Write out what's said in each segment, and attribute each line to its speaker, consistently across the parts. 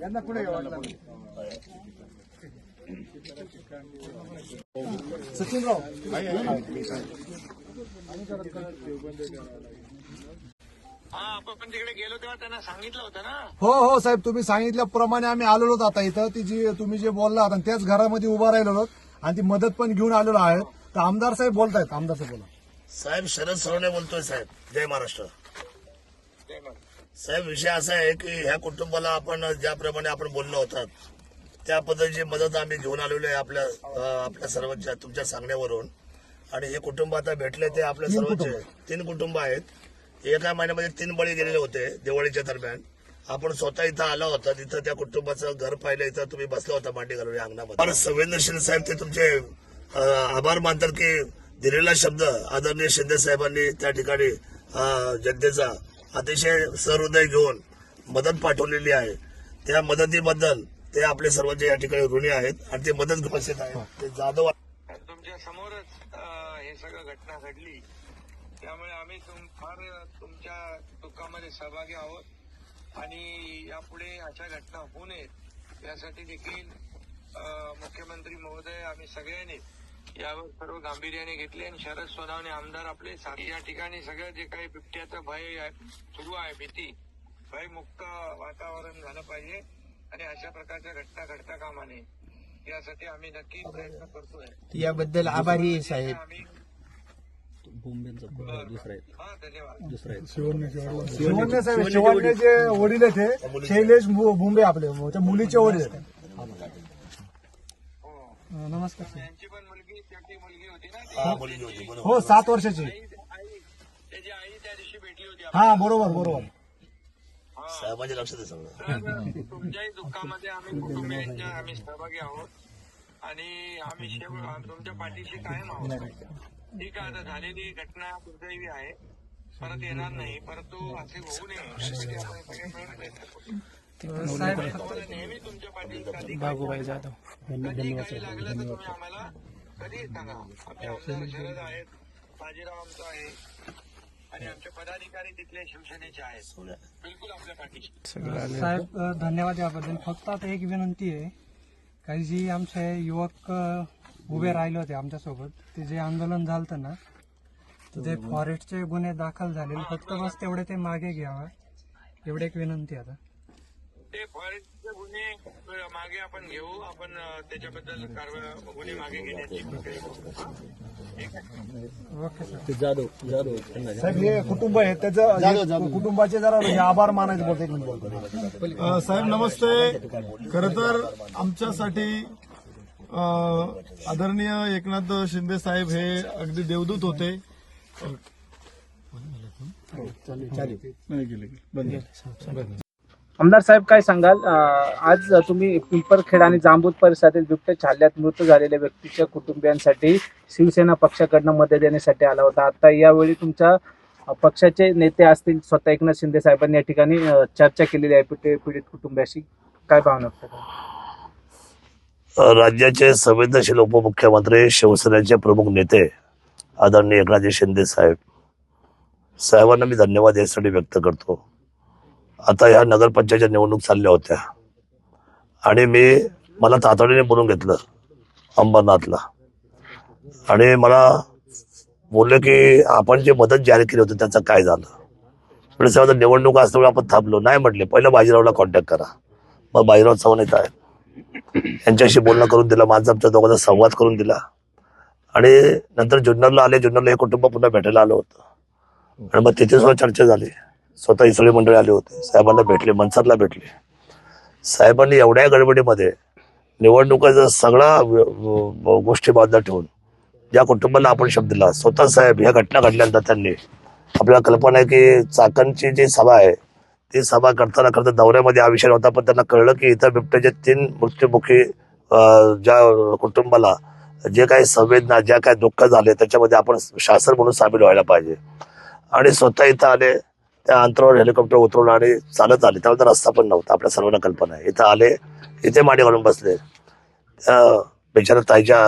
Speaker 1: यांना पुढे सचिनराव
Speaker 2: आपण तिकडे गेलो तेव्हा त्यांना सांगितलं होतं ना.
Speaker 1: हो हो साहेब तुम्ही सांगितल्याप्रमाणे आम्ही आलेलो आता. इथं ती जी तुम्ही जे बोलला आता त्याच घरामध्ये उभा राहिलो आणि ती मदत पण घेऊन आलेलो आहे. तर आमदार साहेब बोलतायत. आमदार साहेब बोला.
Speaker 3: साहेब शरद सोनवणे बोलतोय साहेब. जय महाराष्ट्र. साहेब विषय असा आहे की ह्या कुटुंबाला आपण ज्याप्रमाणे आपण बोललो होतात त्या पद्धतीची मदत आम्ही घेऊन आलेलो आहे आपल्या आपल्या सर्वांच्या तुमच्या सांगण्यावरून. आणि हे कुटुंब आता भेटले ते आपल्या सर्वांचे तीन कुटुंब आहेत. एका महिन्यामध्ये तीन बळी गेलेले होते दिवाळीच्या दरम्यान. आपण स्वतः इथं आला होता तिथं त्या कुटुंबाचं घर पाहिलं इथं तुम्ही बसला होता मांडी घालून या अंगणामध्ये. संवेदनशील साहेब ते तुमचे आभार मानतात की दिलेला शब्द आदरणीय शिंदे साहेबांनी त्या ठिकाणी जनतेचा अतिशय सहृदय घेऊन मदत पाठवलेली आहे. त्या मदतीबद्दल ते आपले सर्वांचे या ठिकाणी ऋणी आहेत आणि ते मदत उपस्थित आहेत ते जाधव
Speaker 2: तुमच्या समोरच हे सगळं घटना घडली. त्यामुळे आम्ही तुम फार तुमच्या दुःखामध्ये सहभागी आहोत. आणि यापुढे अशा घटना होऊ नयेत. यासाठी देखील मुख्यमंत्री महोदय आम्ही सगळ्यांनी यावर सर्व गांभीर्याने घेतले आणि शरद सोनावणे आमदार आपले साथी या ठिकाणी सगळं जे काही बिबट्याचं भय सुरू आहे भीती भयमुक्त वातावरण झालं पाहिजे आणि अशा प्रकारच्या घटना घडता कामा नये यासाठी आम्ही नक्की प्रयत्न करतोय.
Speaker 4: याबद्दल आभारी आहे साहेब.
Speaker 2: आम्ही
Speaker 5: दुसरा आहे.
Speaker 2: हा धन्यवाद.
Speaker 5: दुसरा आहे.
Speaker 1: शिवण्य साहेब शिवण्य जे वडील आहेत शैलेश आपले मुलीचे वडील आहेत.
Speaker 2: हो.
Speaker 1: नमस्कार
Speaker 2: यांची पण
Speaker 3: हा, मुलगी होती बरोबर.
Speaker 1: हो सात वर्षाची.
Speaker 2: आई आई त्याची आई त्या दिवशी भेटली होती
Speaker 1: हा बरोबर बरोबर.
Speaker 3: साहेबांचे लक्ष दे सगळं.
Speaker 2: तर तुमच्याही दुःखामध्ये आम्ही कुटुंबियांच्या आम्ही सहभागी आहोत. आणि आम्ही शेव तुमच्या पाठीशी कायम आहोत. ठीक आहे आता झालेली घटना दुर्दैवी आहे. परत येणार नाही. परंतु असे होऊ नये. यासाठी आपण सगळे मिळून प्रयत्न करू. आणि तुम्हाला नेहमी तुमच्या पाठीशी
Speaker 4: बाबूबाई जाधव.
Speaker 2: कधी काही लागलं तर तुम्ही आम्हाला कधी सांगा आमचे आमदार शरद आहेत. बाजीराव आमचा आहे. आणि आमचे पदाधिकारी तिथले शिवसेनेचे आहेत. बिलकुल आपल्या पाठीशी.
Speaker 6: साहेब धन्यवाद याबद्दल. फक्त आता एक विनंती आहे काही जी आमचे युवक उभे राहिले होते आमच्यासोबत ते जे आंदोलन झालं ना ते फॉरेस्टचे गुन्हे दाखल झालेले. फक्त बस तेवढे ते मागे घ्यावा. एवढी एक विनंती आता.
Speaker 2: ते फॉरेस्टचे गुन्हे मागे आपण घेऊ. आपण त्याच्याबद्दल कारवाई गुन्हे मागे घेण्याची
Speaker 1: साहेब हे कुटुंब आहे त्याचं हे कुटुंबाचे जरा हे आभार मानायचे बोलतो
Speaker 7: साहेब नमस्ते. खर तर आमच्यासाठी आदरणीय एकनाथ शिंदे साहेब हे अगदी देवदूत होते.
Speaker 8: आमदार साहेब काय सांगाल? आज तुम्ही पिंपरखेड आणि जांबूत परिसरातील बिबट्याच्या हल्ल्यात मृत झालेल्या व्यक्तीच्या कुटुंबियांसाठी शिवसेना पक्षाकडनं मदत देण्यासाठी आला होता. आता यावेळी तुमच्या पक्षाचे नेते असतील स्वतः एकनाथ शिंदे साहेबांनी या ठिकाणी चर्चा केलेली आहे. पीडित पीडित कुटुंबियाशी काय भावना
Speaker 3: राज्याचे संवेदनशील उपमुख्यमंत्री शिवसेनेचे प्रमुख नेते आदरणीय एकनाथजी शिंदे साहेब साहेबांना मी धन्यवाद यासाठी व्यक्त करतो. आता ह्या नगरपंचायतच्या निवडणूक चालल्या होत्या. आणि मी मला तातडीने बोलून घेतलं अंबरनाथला. आणि मला बोलले की आपण जे मदत जाहीर केली होती त्याचं काय झालं? म्हणजे साहेब आता निवडणूक असल्यामुळे आपण थांबलो. नाही म्हटले. पहिलं बाजीरावला कॉन्टॅक्ट करा. मग बाजीराव चव्हाण येत आहे यांच्याशी बोलणं करून दिलं. माझा आमच्या दोघांचा संवाद करून दिला. आणि नंतर जुन्नरला आले. जुन्नरला हे कुटुंब पुन्हा भेटायला आलं होतं. आणि मग तिथे सुद्धा चर्चा झाली. स्वतः इसळी मंडळी आले होते. साहेबांना भेटले मनसरला भेटले. साहेबांनी एवढ्या गडबडीमध्ये निवडणुकाचा सगळा गोष्टी बाजूला ठेवून ज्या कुटुंबाला आपण शब्द दिला स्वतः साहेब ह्या घटना घडल्यानंतर त्यांनी आपल्याला कल्पना आहे की चाकणची जी सभा आहे ती सभा करताना करता दौऱ्यामध्ये हा विषय होता पण त्यांना कळलं की इथं बिबट्याचे तीन मृत्युमुखी ज्या कुटुंबाला जे काही संवेदना ज्या काही दुःख झाले त्याच्यामध्ये आपण शासन म्हणून सामील व्हायला पाहिजे. आणि स्वतः इथं आले त्या अंतरावर हेलिकॉप्टर उतरून आणि चालत आले. त्यामुळे रस्ता पण नव्हता. आपल्या सर्वांना कल्पना आहे. इथं आले इथे माडी घालून बसले. त्या बिचारा ताईच्या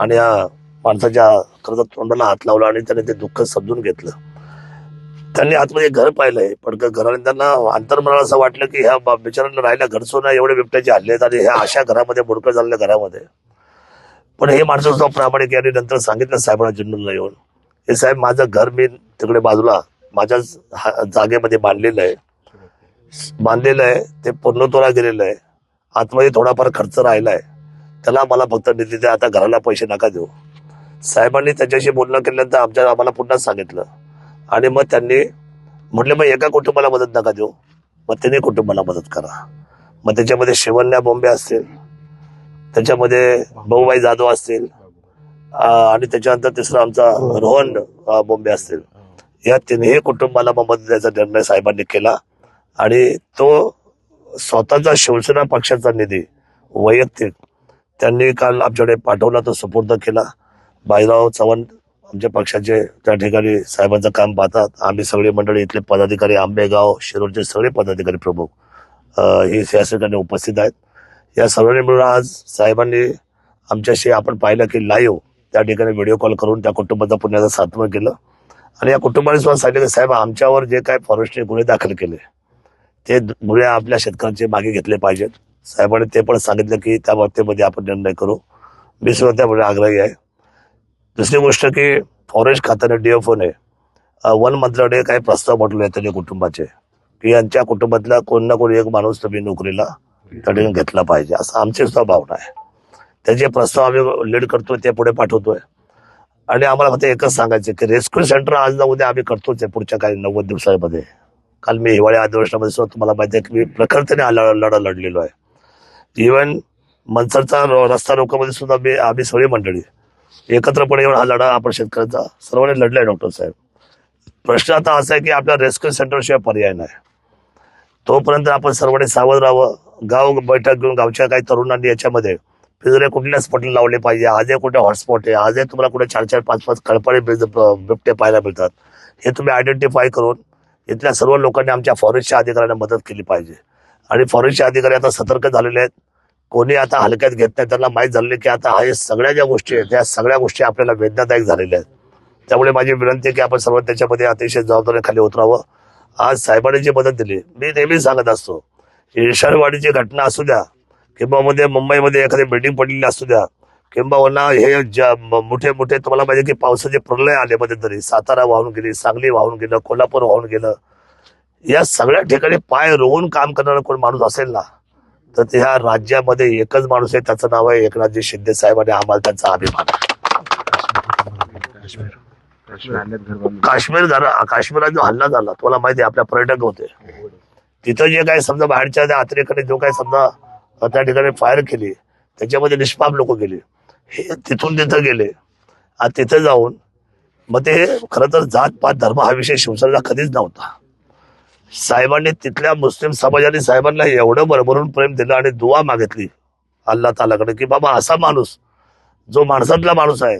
Speaker 3: आणि या माणसाच्या खरं तोंडाला हात लावला आणि त्याने ते दुःख समजून घेतलं. त्यांनी आतमध्ये घर पाहिलंय. पण घराने त्यांना अंतर्मनाला असं वाटलं की ह्या बिचारांना राहायला घर सोना एवढे बिबट्याचे हल्ले आहेत आणि ह्या अशा घरामध्ये बुडकं झालेल्या घरामध्ये. पण हे माणसं सुद्धा प्रामाणिक यांनी नंतर सांगितलं साहेबांना जिंडूनला येऊन हे साहेब माझं घर मी तिकडे बाजूला माझ्या जागेमध्ये बांधलेलं आहे. बांधलेलं आहे ते पूर्णतोला गेलेलं आहे. आतमध्ये थोडाफार खर्च राहिला आहे. त्याला मला फक्त निधी द्या आता घराला पैसे नका देऊ. साहेबांनी त्याच्याशी बोलणं केल्यानंतर आमच्या आम्हाला पुन्हा सांगितलं. आणि मग त्यांनी म्हटले मग एका कुटुंबाला मदत नका देऊ. मग तिन्ही कुटुंबाला मदत करा. मग त्याच्यामध्ये शेवल्या बॉम्बे असतील. त्याच्यामध्ये भाऊबाई जाधव असतील. आणि त्याच्यानंतर तिसरा आमचा रोहन बॉम्बे असतील. या तिन्ही कुटुंबाला मग मदत द्यायचा निर्णय साहेबांनी केला. आणि तो स्वतःचा शिवसेना पक्षाचा निधी वैयक्तिक त्यांनी काल आमच्याकडे पाठवला तो सुपूर्द केला. बाजीराव चव्हाण आमच्या पक्षाचे त्या ठिकाणी साहेबांचं काम पाहतात. आम्ही सगळी मंडळी इथले पदाधिकारी आंबेगाव शिरूरचे सगळे पदाधिकारी प्रमुख हे या ठिकाणी उपस्थित आहेत. या सर्वांनी मिळून आज साहेबांनी आमच्याशी आपण पाहिलं की लाईव्ह त्या ठिकाणी व्हिडिओ कॉल करून त्या कुटुंबाचा पुण्याचं सातवं केलं. आणि या कुटुंबाने सुद्धा सांगितलं की साहेब आमच्यावर जे काय फॉरेस्टने गुन्हे दाखल केले ते गुन्हे आपल्या शेतकऱ्यांचे मागे घेतले पाहिजेत. साहेबांनी ते पण सांगितलं की त्या बाबतीमध्ये आपण निर्णय करू. मी सुद्धा त्यामुळे आग्रही आहे. दुसरी गोष्ट की फॉरेस्ट खात्याने डीएफओने वन मंत्र्याकडे काही प्रस्ताव पाठवले आहेत त्यांच्या कुटुंबाचे की यांच्या कुटुंबातला कोण ना कोणी एक माणूस तुम्ही नोकरीला त्या घेतला पाहिजे असं आमची सुद्धा भावना आहे. त्याचे प्रस्ताव आम्ही लीड करतोय ते पुढे पाठवतोय. आणि आम्हाला फक्त एकच सांगायचं की रेस्क्यू सेंटर आज ना उद्या आम्ही करतोच आहे पुढच्या काही नव्वद दिवसामध्ये. काल मी हिवाळी अधिवेशनामध्ये सुद्धा तुम्हाला माहिती आहे की मी प्रखरतेने लढा लढलेलो आहे. इव्हन मनसरचा रस्ता रोकामध्ये सुद्धा मी आम्ही सगळी मंडळी एकत्रपणे येऊन हा लढा आपण शेतकऱ्यांचा सर्वांनी लढलाय डॉक्टर साहेब. प्रश्न आता असा आहे की आपल्या रेस्क्यू सेंटरशिवाय पर्याय नाही. तोपर्यंत आपण सर्वांनी सावध राहावं. गाव बैठक घेऊन गावच्या काही तरुणांनी याच्यामध्ये पिंजरे कुठल्या स्पॉटला लावले पाहिजे? आजही कुठे हॉटस्पॉट आहे? आजही तुम्हाला कुठे चार चार पाच पाच कळपाळे बिबटे पाहायला मिळतात. हे तुम्ही आयडेंटिफाय करून इथल्या सर्व लोकांनी आमच्या फॉरेस्टच्या अधिकाऱ्यांना मदत केली पाहिजे. आणि फॉरेस्टचे अधिकारी आता सतर्क झालेले आहेत. कोणी आता हलक्यात घेत नाही. त्यांना माहीत झालेले की आता हे सगळ्या ज्या गोष्टी आहेत त्या सगळ्या गोष्टी आपल्याला वेदनादायक झालेल्या आहेत. त्यामुळे माझी विनंती आहे की आपण सर्व त्याच्यामध्ये अतिशय जबाबदारीखाली उतरावं. आज साहेबांनी जी मदत दिली मी नेहमी सांगत असतो ईशानवाडीची घटना असू द्या किंवा मध्ये मुंबईमध्ये एखादी बिल्डिंग पडलेली असू द्या किंबहुना हे ज्या मोठे मोठे तुम्हाला पाहिजे की पावसाचे प्रलय आले मध्ये तरी सातारा वाहून गेली सांगली वाहून गेलं कोल्हापूर वाहून गेलं या सगळ्या ठिकाणी पाय रोवून काम करणारा कोण माणूस असेल ना तर ते ह्या राज्यामध्ये एकच माणूस आहे त्याचं नाव आहे एकनाथजी शिंदे साहेब आणि आम्हाला त्यांचा अभिमान आहे. काश्मीर. घरा काश्मीरात जो हल्ला झाला तुम्हाला माहिती आहे आपल्या पर्यटक होते. तिथं जे काही समजा बाहेरच्या त्या अतिरेकाने जो काही समजा त्या ठिकाणी फायर केली. त्याच्यामध्ये निष्पाप लोक गेले. हे तिथून तिथं गेले. आणि तिथे जाऊन मग ते खरं तर जात पात धर्म हा विषय शिवसेनेला कधीच नव्हता. साहेबांनी तिथल्या मुस्लिम समाजाने साहेबांना एवढं भरभरून प्रेम दिलं आणि दुवा मागितली अल्ला तालाकडे की बाबा असा माणूस जो माणसातला माणूस आहे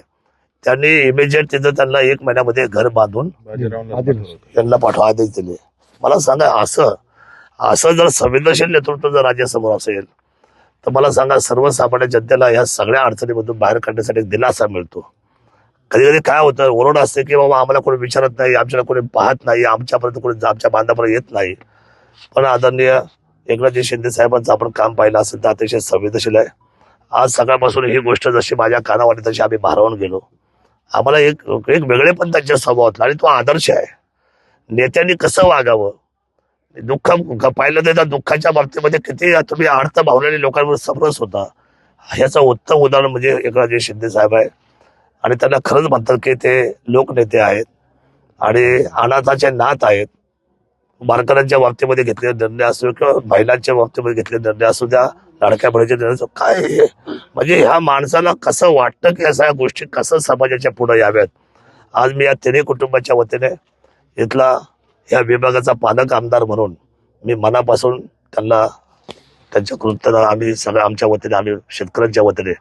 Speaker 3: त्यांनी इमिजिएट तिथं त्यांना एक महिन्यामध्ये घर बांधून त्यांना पाठवा आदेश दिले. मला सांगा असं असं जर संवेदनशील नेतृत्व जर राज्यासमोर असेल तर मला सांगा सर्वसामान्य जनतेला या सगळ्या अडचणीमधून बाहेर काढण्यासाठी दिलासा मिळतो. कधी कधी काय होतं ओरड असते की बाबा आम्हाला कोणी विचारत नाही आमच्याला कोणी पाहत नाही आमच्यापर्यंत कोणी आमच्या बांधापर्यंत येत नाही. पण आदरणीय एकनाथजी शिंदे साहेबांचं आपण काम पाहिलं असेल तर अतिशय संवेदनशील आहे. आज सकाळपासून ही गोष्ट जशी माझ्या कानावाटी तशी आम्ही भारावून गेलो. आम्हाला एक एक वेगळे पण त्यांच्या स्वभावातला आणि तो आदर्श आहे. नेत्यांनी कसं वागावं? दुःख पाहिलं तर त्या दुःखाच्या बाबतीमध्ये किती तुम्ही अर्थ भावलेल्या लोकांवर समरस होता. ह्याचं उत्तम उदाहरण म्हणजे एकनाथजी शिंदे साहेब आहे आणि त्यांना खरंच म्हणतात की ते लोकनेते आहेत. आणि अनाथाचे नात आहेत. वारकऱ्यांच्या बाबतीमध्ये घेतलेले निर्णय असो किंवा महिलांच्या बाबतीमध्ये घेतलेले निर्णय असू द्या लाडक्या बहिणीचे निर्णय असो काय हे? म्हणजे ह्या माणसाला कसं वाटतं की अशा गोष्टी कसं समाजाच्या पुढे याव्यात? आज मी या तिन्ही कुटुंबाच्या वतीने इथला या विभागाचा पालक आमदार म्हणून मी मनापासून त्यांना त्यांच्या कृत्याला आम्ही सगळ्या आमच्या वतीने आम्ही शेतकऱ्यांच्या वतीने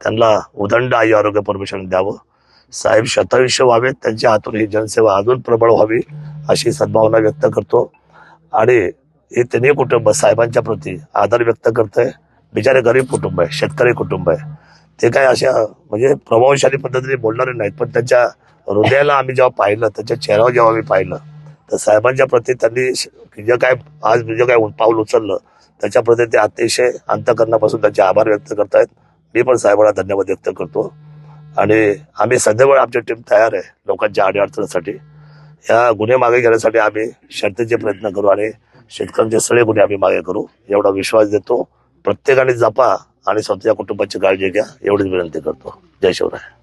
Speaker 3: त्यांना उदंड आई आरोग्य परमिशन द्यावं. साहेब शतायुष्य व्हावेत त्यांच्या हातून ही जनसेवा अजून प्रबळ व्हावी अशी सद्भावना व्यक्त करतो. आणि हे तिन्ही कुटुंब साहेबांच्या प्रती आदर व्यक्त करत आहे बिचारे गरीब कुटुंब आहे शेतकरी कुटुंब आहे. ते काय अशा म्हणजे प्रभावशाली पद्धतीने बोलणारे नाहीत पण त्यांच्या हृदयाला आम्ही जेव्हा पाहिलं त्यांच्या चेहऱ्यावर जेव्हा आम्ही पाहिलं तर साहेबांच्या प्रती त्यांनी जे काय आज जे काय पाऊल उचललं त्याच्या प्रती ते अतिशय अंतकरणापासून त्यांचे आभार व्यक्त करतायत. मी पण साहेबांना धन्यवाद व्यक्त करतो. आणि आम्ही सदैव आमची टीम तयार आहे लोकांच्या अडीअडचणीसाठी या गुन्हे मागे घेण्यासाठी आम्ही शर्तीचे प्रयत्न करू आणि शेतकऱ्यांचे सगळे गुन्हे आम्ही मागे करू. एवढा विश्वास देतो. प्रत्येकाने जपा आणि स्वतःच्या कुटुंबाची काळजी घ्या. एवढीच विनंती करतो. जय शिवराय.